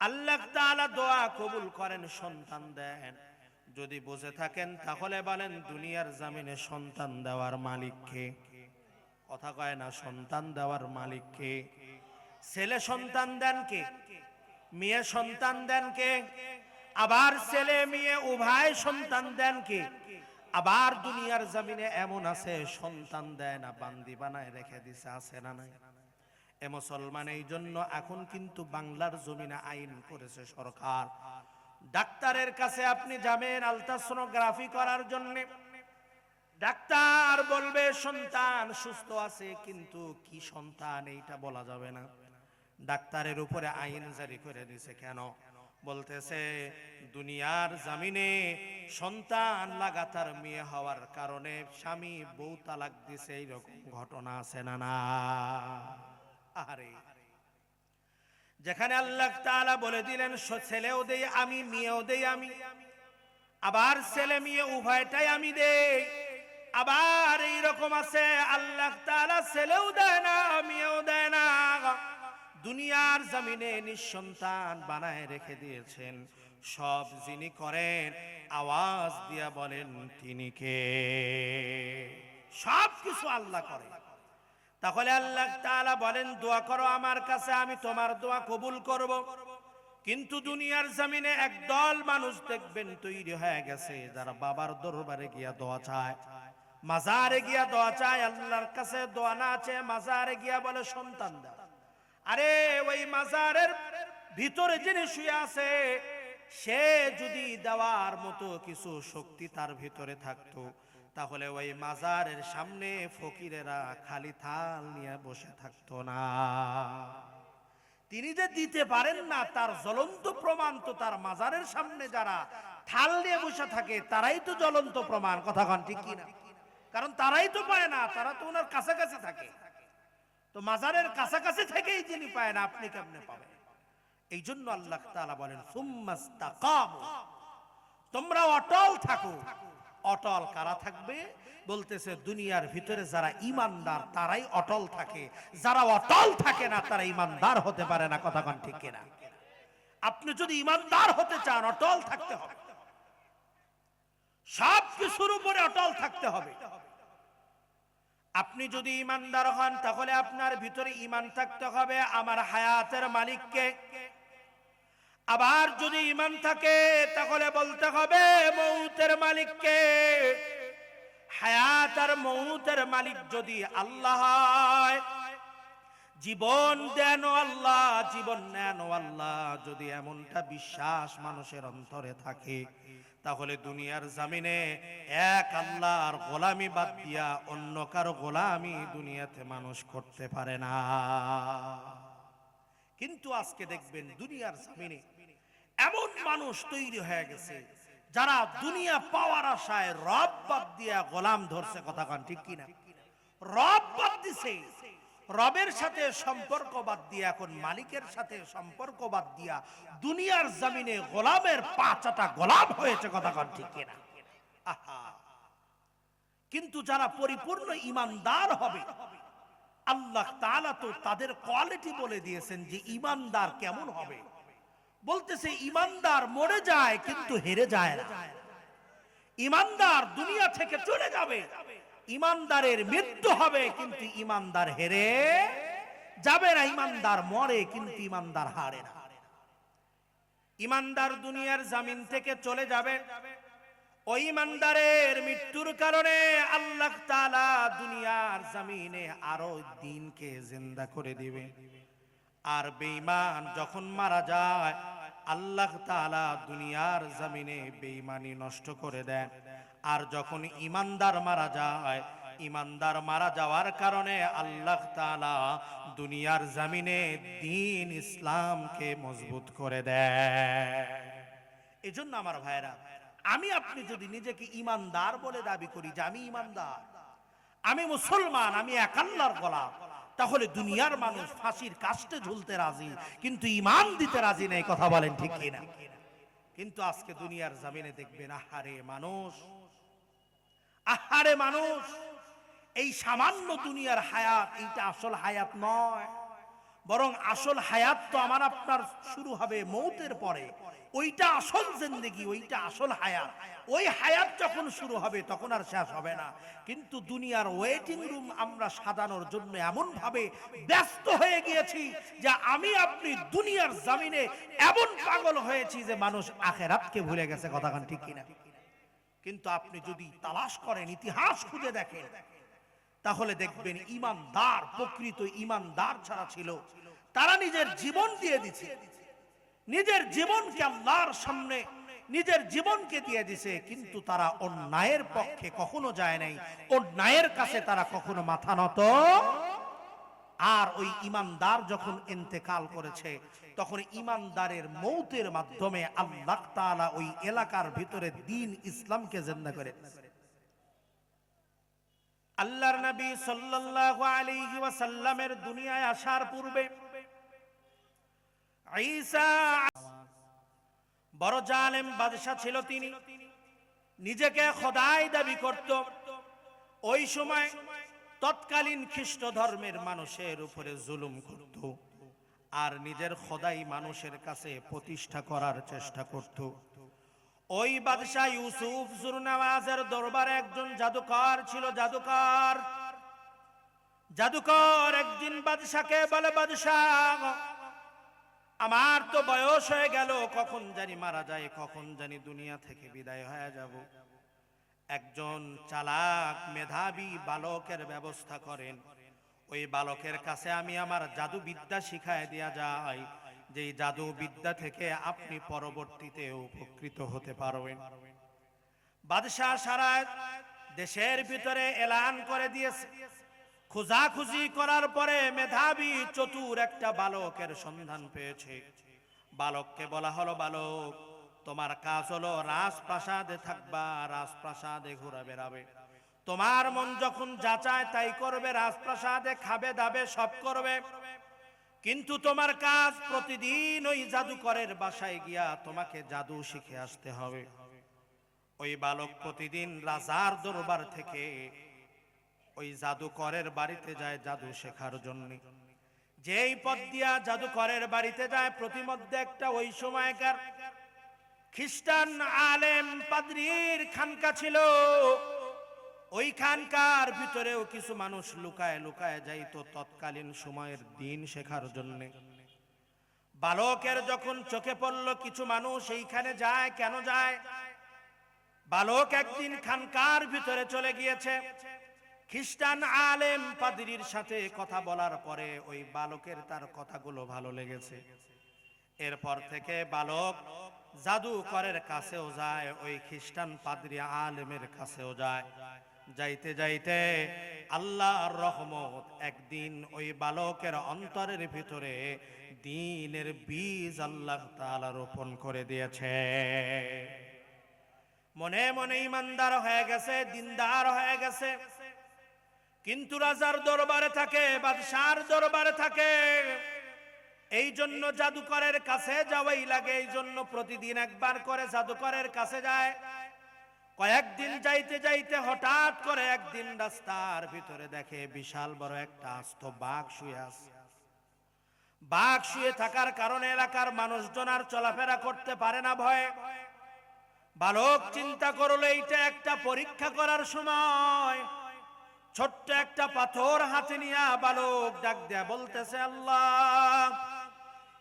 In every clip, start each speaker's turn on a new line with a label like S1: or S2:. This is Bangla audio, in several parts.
S1: আল্লাহ তাআলা দোয়া কবুল করেন, সন্তান দেন। যদি বুঝে থাকেন, তাহলে বলেন, দুনিয়ার জামিনে সন্তান দেওয়ার মালিক কে? কথা কয় না, সন্তান দেওয়ার মালিক কে? ছেলে সন্তান দেন কে? মেয়ে সন্তান দেন কে? আবার ছেলে, মেয়ে উভয় সন্তান দেন কে? আবার দুনিয়ার জমিনে এমন আছে, সন্তান দেয় না, বান্দি বানায় রেখে দিছে, আছে না নাই? এ মুসলমান এই জন্য এখন কিন্তু বাংলার জমিনে আইন করেছে সরকার। ডাক্তারের কাছে আপনি যাবেন আলট্রাসোনোগ্রাফি করার জন্য। ডাক্তার বলবে, সন্তান সুস্থ আছে, কিন্তু কি সন্তান এইটা বলা যাবে না। ডাক্তারের উপরে আইন জারি করে দিছে কেন? বলতেছে, দুনিয়ার জামিনে সন্তান লাগাতার মেয়ে হওয়ার কারণে স্বামী বউ তালাক দিছে, এইরকম ঘটনা আছে না না? যেখানে আল্লাহ তাআলা বলে দিলেন ছেলেও দেই আমি, মেয়েও দেই আমি। আবার ছেলে মেয়ে উভয়টাই আমি দেই। আবার এইরকম আছে, আল্লাহ তাআলা ছেলেও দেয় না, মেয়েও দেয় না। দুনিয়ার জমিনে নিঃসন্তান বানায় রেখে দিয়েছেন। সব যিনি করেন, আওয়াজ দিয়া বলেন, তিনি কে? সব কিছু আল্লাহ করে তাহলে আল্লাহ তাআলা বলেন, দোয়া করো আমার কাছে, আমি তোমার দোয়া কবুল করব। কিন্তু দুনিয়ার জমিনে একদল মানুষ দেখবেন তৈরি হয়ে গেছে, যারা বাবার দরবারে গিয়া দোয়া চায়। মাজারে গিয়া দোয়া চায়, আল্লাহর কাছে দোয়া না আছে মাজারে গিয়া বলে, সন্তান দাও। আরে, ওই মাজারের ভিতরে যিনি শুয়ে আছে, সে যদি দেওয়ার মতো কিছু শক্তি তার ভিতরে থাকতো তাহলে ওই মাজারের সামনে ফকিরেরা খালি থাল নিয়ে বসে থাকতো না। তিনি যে দিতে পারেন না, তার জ্বলন্ত প্রমাণ তো তার মাজারের সামনে যারা থাল নিয়ে বসে থাকে, তারাই তো জ্বলন্ত প্রমাণ। কথা কন, ঠিক কিনা? কারণ তারাই তো পায় না, তারা তো ওনার কাছাকাছি থাকে। তো মাজারের কাছাকাছি থেকেই যিনি পায় না, আপনি কেমনে পাবেন? এই জন্য আল্লাহ তাআলা বলেন, সুম্মাস্তাকামু। তোমরা অটল থাকো। অটল কারা থাকবে? বলতেছে, দুনিয়ার ভিতরে যারা ইমানদার তারাই অটল থাকে। যারা অটল থাকে না, তারা ইমানদার হতে পারে না। কথা কন ঠিক কিনা? আপনি যদি ইমানদার হতে চান, অটল থাকতে হবে। সব কিছুর উপরে অটল থাকতে হবে। আপনি যদি ইমানদার হন, তাহলে আপনার ভিতরে ইমান থাকতে হবে। আমার হায়াতের মালিককে আবার যদি ইমান থাকে, তাহলে বলতে হবে মৌতের মালিককে। হায়াত আর মৌতের মালিক যদি আল্লাহ জীবন দেন আল্লাহ, জীবন নেন আল্লাহ, যদি এমনটা বিশ্বাস মানুষের অন্তরে থাকে, তাহলে দুনিয়ার জামিনে এক আল্লাহর গোলামি বাদ দিয়া অন্য কারও গোলামি দুনিয়াতে মানুষ করতে পারে না। কিন্তু আজকে দেখবেন দুনিয়ার জামিনে এমন মানুষ তৈরি হয়ে গেছে, যারা দুনিয়া পাওয়ার আশায় রব বাদ দিয়া গোলাম ধরছে, কথা কান ঠিক কিনা? রব বাদ দিছে, রবের সাথে সম্পর্ক বাদ দিয়া, এখন মালিকের সাথে সম্পর্ক বাদ দিয়া দুনিয়ার জমিনে গোলামের পাঁচাটা গোলাম হয়েছে, কথা কান ঠিক কিনা? আহা! কিন্তু যারা পরিপূর্ণ ইমানদার হবে, আল্লাহ তাআলা তো তাদের কোয়ালিটি বলে দিয়েছেন যে ইমানদার কেমন হবে? বলতেছে, ইমানদার মরে যায় কিন্তু হেরে যায় না। ইমানদার দুনিয়া থেকে চলে যাবে। ইমানদারের মৃত্যু হবে কিন্তু ইমানদার হেরে যাবে না। ইমানদার মরে কিন্তু ইমানদার হারে না। ইমানদার দুনিয়ার জামিন থেকে চলে যাবে। ওই ইমানদারের মৃত্যুর কারণে আল্লাহ তাআলা দুনিয়ার জামিনে আরও দিনকে জিন্দা করে দিবে। আর বেঈমান যখন মারা যায়, আল্লাহ তাআলা দুনিয়ার জমিনে বেঈমানি নষ্ট করে দেন। আর যখন ইমানদার মারা যায় ইমানদার মারা যাওয়ার কারণে আল্লাহ তাআলা দুনিয়ার জমিনে দিন ইসলামকে মজবুত করে দেয় এজন্য আমার ভাইরা আমি আপনি যদি নিজেকে ইমানদার বলে দাবি করি যে আমি ইমানদার আমি মুসলমান, আমি এক আল্লাহর গোলাম তাহলে দুনিয়ার মানুষ ফাঁসির কাস্টে ঝুলতে রাজি, কিন্তু ইমান দিতে রাজি নেই, কথা বলেন ঠিক কিনা? কিন্তু আজকে দুনিয়ার জামিনে দেখবেন, আহারে মানুষ আহারে মানুষ, এই সামান্য দুনিয়ার হায়াত, এইটা আসল হায়াত নয়। বরং আসল হায়াত তো আমার আপনার শুরু হবে মৌতের পরে। ওইটা আসল জিন্দেগি, ওইটা আসল হায়াত। ওই হায়াত যখন শুরু হবে, তখন আর শেষ হবে না। কিন্তু দুনিয়ার ওয়েটিং রুম আমরা সাজানোর জন্য এমন ভাবে ব্যস্ত হয়ে গিয়েছি যে আমি আপনি দুনিয়ার জামিনে এমন পাগল হয়েছি যে মানুষ আখেরাতকে ভুলে গেছে কথাখান ঠিক কিনা? কিন্তু আপনি যদি তালাশ করেন, ইতিহাস খুঁজে দেখেন, তাহলে দেখবেন ইমানদার, প্রকৃত ইমানদার ছাড়া ছিল। তারা নিজের জীবন দিয়ে দিছে। নিজের জীবনকে আল্লাহর সামনে, নিজের জীবনকে দিয়ে দিছে, কিন্তু তারা অন্যায়ের পক্ষে কখনো যায় নাই। অন্যায়ের কাছে তারা কখনো মাথা নত। আর ওই ইমানদার যখন ইন্তেকাল করেছে, তখন ইমানদারের মৌতের মাধ্যমে আল্লাহ তাআলা ওই এলাকার ভিতরে দিন ইসলামকে জিন্দা করে আল্লাহর নবী সাল্লাল্লাহু আলাইহি ওয়াসাল্লামের দুনিয়ায় আসার পূর্বে বড় জালেম বাদশা ছিল তিনি। নিজেকে খোদাই দাবি করত। ওই সময় তৎকালীন খ্রিস্ট ধর্মের মানুষের উপরে জুলুম করত আর নিজের খোদাই মানুষের কাছে প্রতিষ্ঠা করার চেষ্টা করত। ওই বাদশাহ ইউসুফ জুরনাওয়াজের দরবারে একজন জাদুকর ছিল। জাদুকর জাদুকর একদিন বাদশাকে বলে বাদশাহ আমার তো বয়স হয়ে গেল, কখন জানি মারা যায়, কখন জানি দুনিয়া থেকে বিদায় হয়ে যাব। একজন চালাক, মেধাবী বালকের ব্যবস্থা করেন। ওই বালকের কাছে আমি আমার জাদু বিদ্যা শিখায় দেয়া যায়, যে জাদু বিদ্যা থেকে আপনি পরবর্তীতে উপকৃত হতে পারবেন। বাদশাহ সারা দেশের ভিতরে এলান করে দিয়েছে। খোঁজাখুঁজি করার পরে মেধাবী চতুর একটা বালকের সন্ধান পেয়েছে। বালককে বলা হলো, বালক, তোমার কাজ হলো রাজপ্রাসাদে থাকবা, রাজপ্রাসাদে ঘুরে বেড়াবে। তোমার মন যখন যা চায় তাই করবে, রাজপ্রাসাদে খাবে, দাবে, সব করবে। কিন্তু তোমার কাজ প্রতিদিন ওই জাদুকরের বাসায় গিয়া তোমাকে জাদু শিখে আসতে হবে। ওই বালক প্রতিদিন রাজার দরবার থেকে ওই জাদুকরের বাড়িতে যায় জাদু শেখার জন্য। যেই পথ দিয়া জাদুকরের বাড়িতে যায়, প্রতিমধ্যে একটা ওই সময়কার খ্রিস্টান আলেম পাদ্রির খানকা ছিল। ওই খানকার ভিতরেও কিছু মানুষ লুকায় লুকায় যাইতো তৎকালীন সময়ের দিন শেখার জন্য। বালকের যখন চোখে পড়ল, কিছু মানুষ এইখানে যায়, কেন যায়? বালক একদিন খানকার ভিতরে চলে গিয়েছে। খ্রিস্টান আলেম পাদ্রির সাথে কথা বলার পরে ওই বালকের তার কথাগুলো ভালো লেগেছে। এরপর থেকে বালক জাদুকরের কাছেও যায়, ওই খ্রিস্টান পাদ্রি আলেমের কাছেও যায়। যাইতে যাইতে আল্লাহর রহমত একদিন ওই বালকের অন্তরের ভিতরে দিনের বীজ আল্লাহ তাআলা রোপণ করে দিয়েছে। মনে মনে ইমানদার হয়ে গেছে, দিনদার হয়ে গেছে। কিন্তু রাজার দরবারে থাকে, বাদশার দরবারে থাকে। এই জন্য জাদুকরের কাছে যাওয়াই লাগে এই জন্য প্রতিদিন একবার করে জাদুকরের কাছে যায়। কয়েকদিন যাইতে যাইতে হঠাৎ করে একদিন রাস্তার ভিতরে দেখে বিশাল বড় একটা আস্ত বাঘ শুয়ে আছে। বাঘ শুয়ে থাকার কারণে এলাকার মানুষজন আর চলাফেরা করতে পারে না ভয়ে। বালক চিন্তা করল, এইটা একটা পরীক্ষা করার সময়। ছোট্ট একটা পাথর হাতে নিয়ে বালক ডাক দেয়া বলতেছে, আল্লাহ,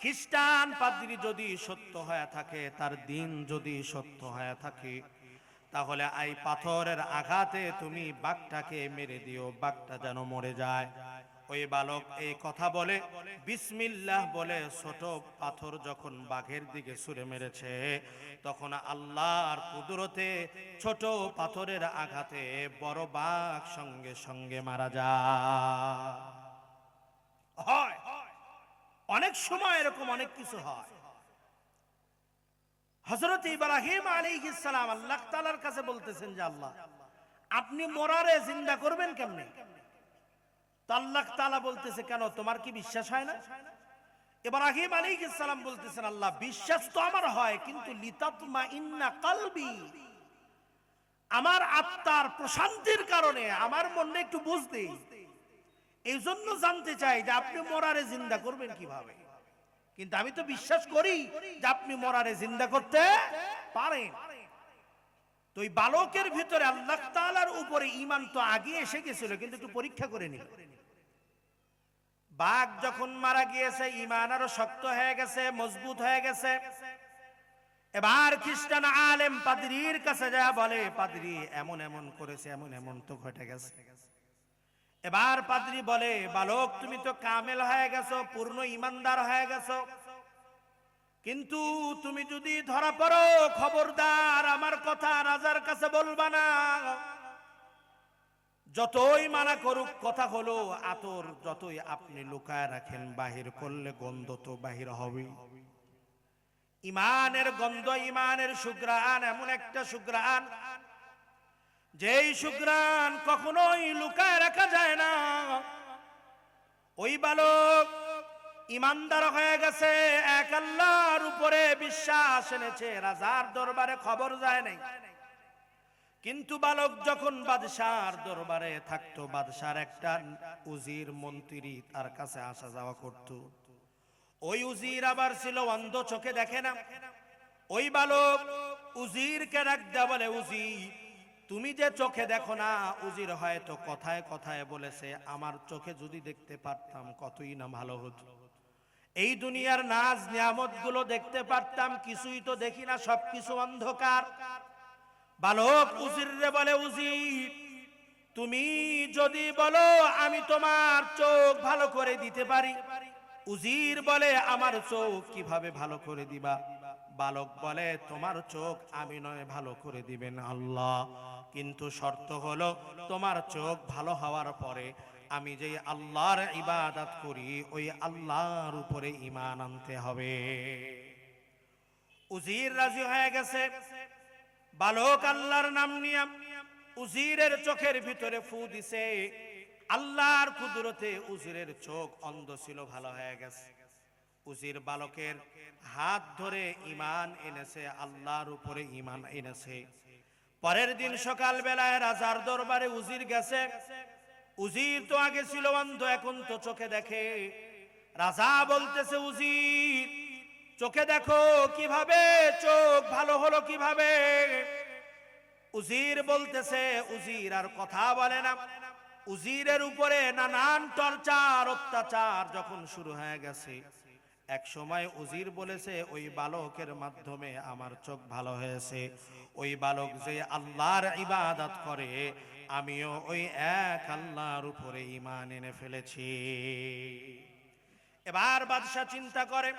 S1: খ্রিস্টান পাদ্রি যদি সত্য হয়ে থাকে, তার দিন যদি সত্য হয়ে থাকে, তাহলে এই পাথরের আঘাতে তুমি বাঘটাকে মেরে দিও, বাঘটা যেন মরে যায়। ওই বালক এই কথা বলে, বিসমিল্লাহ বলে ছোট পাথর যখন বাঘের দিকে ছুঁড়ে মেরেছে, তখন আল্লাহর কুদরতে ছোট পাথরের আঘাতে বড় বাঘ সঙ্গে সঙ্গে মারা যায়। অনেক সময় এরকম অনেক কিছু হয়। হজরত ইব্রাহিম আলাইহিস সালাম আল্লাহ তাআলার কাছে বলতেছেন যে আল্লাহ, আপনি মরারে জিন্দা করবেন কেমনে? বলতেছে, কেন, তোমার কি বিশ্বাস হয় না? ইব্রাহিম আলাইহিস সালাম বলতেছেন, আল্লাহ, বিশ্বাস তো আমার হয়, কিন্তু আমার আত্মার প্রশান্তির কারণে আমার মনে একটু বুঝতে। এই জন্য জানতে চাই যে আপনি মরারে জিন্দা করবেন কীভাবে? কিন্তু আমি তো বিশ্বাস করি যে আপনি মরারে জিন্দা করতে পারেন। তো বালকের ভিতরে আল্লাহ তাআলার উপরে ঈমান তো আগে এসে গেছিল, কিন্তু একটু পরীক্ষা করে নিল। বাঘ যখন মারা গিয়েছে, ঈমান আরও শক্ত হয়ে গেছে, মজবুত হয়ে গেছে। এবার খ্রিস্টান আলেম পাদ্রির কাছে যা বলে, পাদ্রি এমন এমন করেছে, এমন এমন তো ঘটে গেছে। এবার পাদ্রি বলে, বালক, তুমি তো কামেল হয়ে গেছো, পূর্ণ ইমানদার হয়ে গেছো। কিন্তু তুমি যদি ধরা পড়ো, খবরদার, আমার কথা রাজার কাছে বলবা না। যতই মানা করুক, কথা হলো, আতর যতই আপনি লুকায় রাখেন, বাহির করলে গন্ধ তো বাহির হবে। ইমানের গন্ধ, ইমানের সুগ্রাণ, এমন একটা সুগ্রাণ, যেই সুগ্রাণ কখনোই লুকায় রাখা যায় না। ওই বালক ইমানদার হয়ে গেছে, এক আল্লাহর উপরে বিশ্বাস এনেছে, রাজার দরবারে খবর যায় নাই। কিন্তু বালক যখন বাদশার দরবারে থাকতো, বাদশার একটা উজির মন্ত্রী তার কাছে আসা যাওয়া করত। ওই উজির আবার ছিল অন্ধ, চোখে দেখে না। ওই বালক উজিরকে ডাক দেয়া বলে উজির তুমি যে চোখে দেখো না, উজির হয়তো কথায় কথায় বলেছে, আমার চোখে যদি দেখতে পারতাম কতই না ভালো হতো। এই দুনিয়ার নাজ নিয়ামতগুলো দেখতে পারতাম, কিছুই তো দেখি না, সবকিছু অন্ধকার। বালক উজির রে বলে উজির। তুমি যদি বলো, আমি তোমার চোখ ভালো করে দিতে পারি। উজির বলে, আমার চোখ কীভাবে ভালো করে দিবা? বালক বলে, তোমার চোখ আমি নয়, ভালো করে দিবেন আল্লাহ। কিন্তু শর্ত হলো, তোমার চোখ ভালো হওয়ার পরে আমি যে আল্লাহর ইবাদত করি, ওই আল্লাহর উপরে ইমান আনতে হবে। উজির রাজি হয়ে গেছে। বালক আল্লাহর নাম নিয়ে উজিরের চোখের ভিতরে ফু দিছে। আল্লাহর কুদরতে উজিরের চোখ অন্ধ ছিল, ভালো হয়ে গেছে। উজির বালকের হাত ধরে ইমান এনেছে, আল্লাহর উপরে ইমান এনেছে। পরের দিন সকাল বেলায় রাজার দরবারে উজির গেছে। উজির তো আগে ছিল অন্ধ, এখন তো চোখে দেখে। রাজা বলতেছে, উজির চোখে দেখো কীভাবে, চোখ ভালো হলো কীভাবে? উজির বলতেছে, উজির আর কথা বলে না। উজিরের উপরে নানান টর্চার, অত্যাচার যখন শুরু হয়ে গেছে, এক সময় উজির বলেছে, ওই বালকের মাধ্যমে আমার চোখ ভালো হয়েছে। ওই বালক যে আল্লাহর ইবাদত করে, আমিও ওই এক আল্লাহর উপরে ইমান এনে ফেলেছি। এবার বাদশাহ চিন্তা করে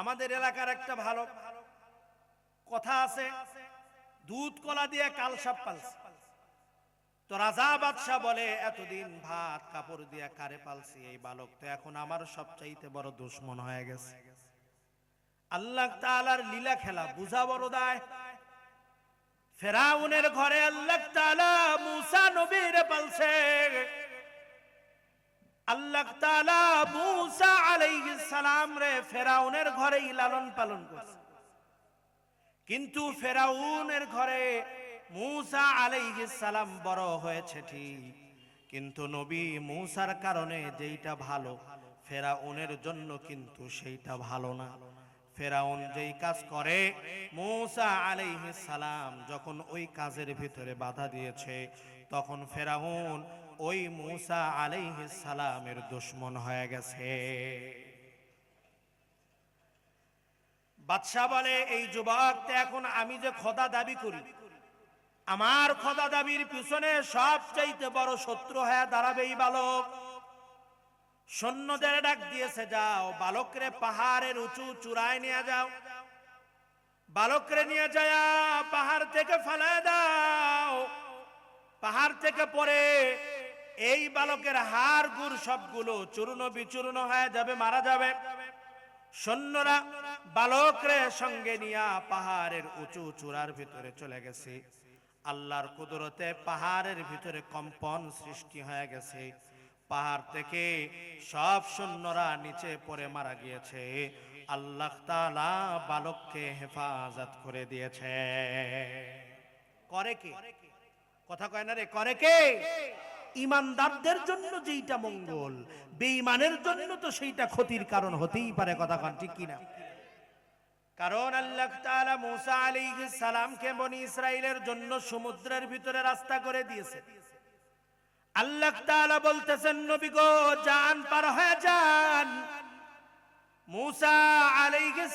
S1: আমাদের এলাকার একটা ভালো কথা আছে, দুধ কলা দিয়ে কালসাপ পালছে। তো রাজা বাদশাহ বলে, এতদিন ভাত, কাপড় দিয়ে কারে পালছি এই বালক তো এখন আমার সবচাইতে বড় দুশ্মন হয়ে গেছে। আল্লাহ তাআলার লীলা খেলা বুঝা বড় দায়। ফেরাউনের ঘরে আল্লাহ তাআলা মুসা নবীরে আল্লাহ মুসা সালাম রে ফেরাউনের লালন পালন করছে। কিন্তু ফেরাউনের ঘরে মুসা সালাম বড় হয়েছে ঠিক। কিন্তু নবী মুসার কারণে যেইটা ভালো, ফেরাউনের জন্য কিন্তু সেইটা ভালো না। ফেরাউন যেই কাজ করে, মুসা আলাইহিস সালাম যখন ওই কাজের ভিতরে বাধা দিয়েছে, তখন ফেরাউন ওই মুসা আলাইহিস সালামের দুশ্মন হয়ে গেছে। বাদশাহ বলে, এই যুবক এখন আমি যে খোদা দাবি করি, আমার খোদা দাবির পিছনে সবচাইতে বড় শত্রু হয়ে দাঁড়াবে এই বালক। সৈন্যদের ডাক দিয়েছে, যাও, বালকরে পাহাড়ের উঁচু চূড়ায় নিয়ে যাও। বালকরে নিয়ে যায় পাহাড় থেকে ফেলায় দাও। পাহাড় থেকে পরে এই বালকের হাড় গুড় সবগুলো চূর্ণ বিচূর্ণ হয়ে যাবে মারা যাবে। সৈন্যরা বালকরে সঙ্গে নিয়া পাহাড়ের উঁচু চূড়ার ভিতরে চলে গেছে। আল্লাহর কুদরতে পাহাড়ের ভিতরে কম্পন সৃষ্টি হয়ে গেছে। পাহাড় থেকে সব সৈন্যরা নিচে পড়ে মারা গিয়েছে। আল্লাহ তাআলা বালককে হেফাজত করে দিয়েছে। করে কে? কথা কয় না রে করে কে? ইমানদারদের জন্য যেইটা মঙ্গল, বেঈমানের জন্য তো সেইটা ক্ষতির কারণ হতেই পারে, কথা কন ঠিক কিনা? কারণ আল্লাহ মুসা সালামকে বনি জন্য সমুদ্রের ভিতরে রাস্তা করে দিয়েছে। আল্লাহ তাআলা বলতেছেন, নবী গো, যান, পার হয়ে যান। মুসা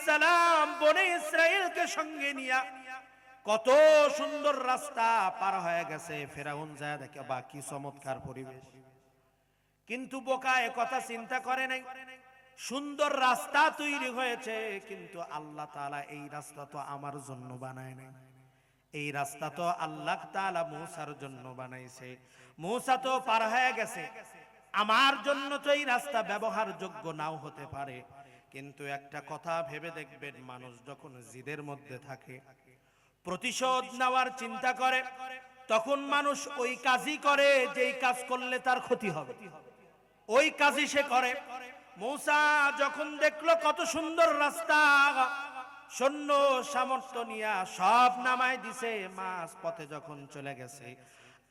S1: সালাম বনি ইসরাইলকে সঙ্গে নিয়া কত সুন্দর রাস্তা পার হয়ে গেছে। ফেরাউন যায় দেখে বা কি চমৎকার পরিবেশ। কিন্তু বোকা কথা চিন্তা করে নাই। সুন্দর রাস্তা তৈরি হয়েছে, কিন্তু আল্লাহ তাআলা এই রাস্তা তো আমার জন্য বানায় নাই। এই রাস্তা তো আল্লাহ তাআলা মূসার জন্য বানাইছে। মূসা তো পার হয়ে গেছে। আমার জন্য তো এই রাস্তা ব্যবহার যোগ্য নাও হতে পারে। কিন্তু একটা কথা ভেবে দেখবেন, মানুষ যখন জিদের মধ্যে থাকে প্রতিশোধ নেওয়ার চিন্তা করে, তখন মানুষ ওই কাজই করে যেই কাজ করলে তার ক্ষতি হবে। ওই কাজই সে করে। মৌসা যখন দেখল কত সুন্দর রাস্তা, সৈন্য সামর্থ্য নিয়া সব নামায় দিছে, মাছ পথে যখন চলে গেছে,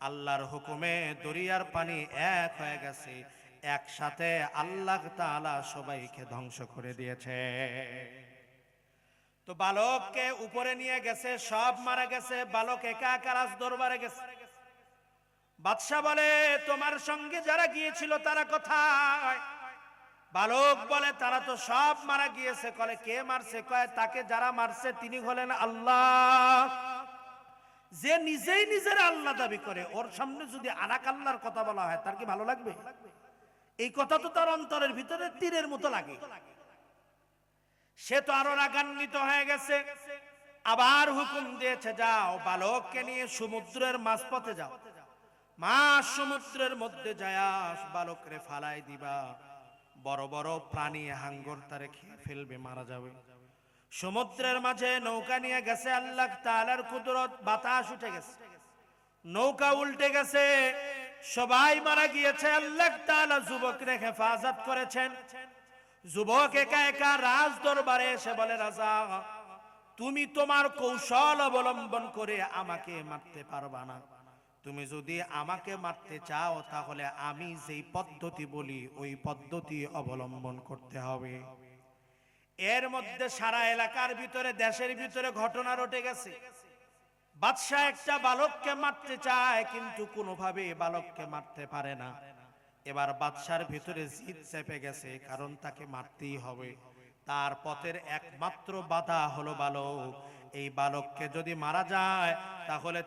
S1: আল্লাহর হুকুমে দরিয়ার পানি এক হয়ে গেছে। একসাথে আল্লাহ তাআলা সবাইকে ধ্বংস করে দিয়েছে। তো বালককে উপরে নিয়ে গেছে, সব মারা গেছে, বালক একা একা রাজ দরবারে গেছে। বাদশাহ বলে, তোমার সঙ্গে যারা গিয়েছিল তারা কোথায়? বালক বলে, তারা তো সব মারা গিয়েছে। কলে, কে মারছে? কয়, তাকে যারা মারছে তিনি হলেন আল্লাহ। যে নিজেই নিজের আল্লাহ দাবি করে, ওর সামনে যদি আনাক আল্লাহর কথা বলা হয়, তার কি ভালো লাগবে? এই কথা তো তার অন্তরের ভিতরে তীরের মতো লাগে। সে তো আরও রাগান্বিত হয়ে গেছে। আবার হুকুম দিয়েছে, যাও, বালককে নিয়ে সমুদ্রের মাঝপথে যাও। মা সমুদ্রের মধ্যে যায় বালকরে ফালাই দিবা। বড় বড় প্রাণী হাঙ্গর তারে খেয়ে ফেলবে, মারা যাবে। সমুদ্রের মাঝে নৌকা নিয়ে গেছে, আল্লাহ তালার কুদরত, বাতাস উঠে গেছে। নৌকা উল্টে গেছে, সবাই মারা গিয়েছে। আল্লাহ তাআলা যুবকরে হেফাজত করেছেন। যুবক একা একা রাজ দরবারে এসে বলে, রাজা, তুমি তোমার কৌশল অবলম্বন করে আমাকে মারতে পারবা না। তুমি যদি আমাকে মারতে চাও, তাহলে আমি যেই পদ্ধতি বলি, ওই পদ্ধতি অবলম্বন করতে হবে। এর মধ্যে সারা এলাকার ভিতরে, দেশের ভিতরে ঘটনা রটে গেছে। বাদশাহ একটা বালককে মারতে চায়, কিন্তু কোনোভাবে বালককে মারতে পারে না। এবার বাদশার ভিতরে জিদ চেপে গেছে, কারণ তাকে মারতেই হবে। তার পথের একমাত্র বাধা হলো বালক। এই বালককে যদি মারা যায়, তাহলে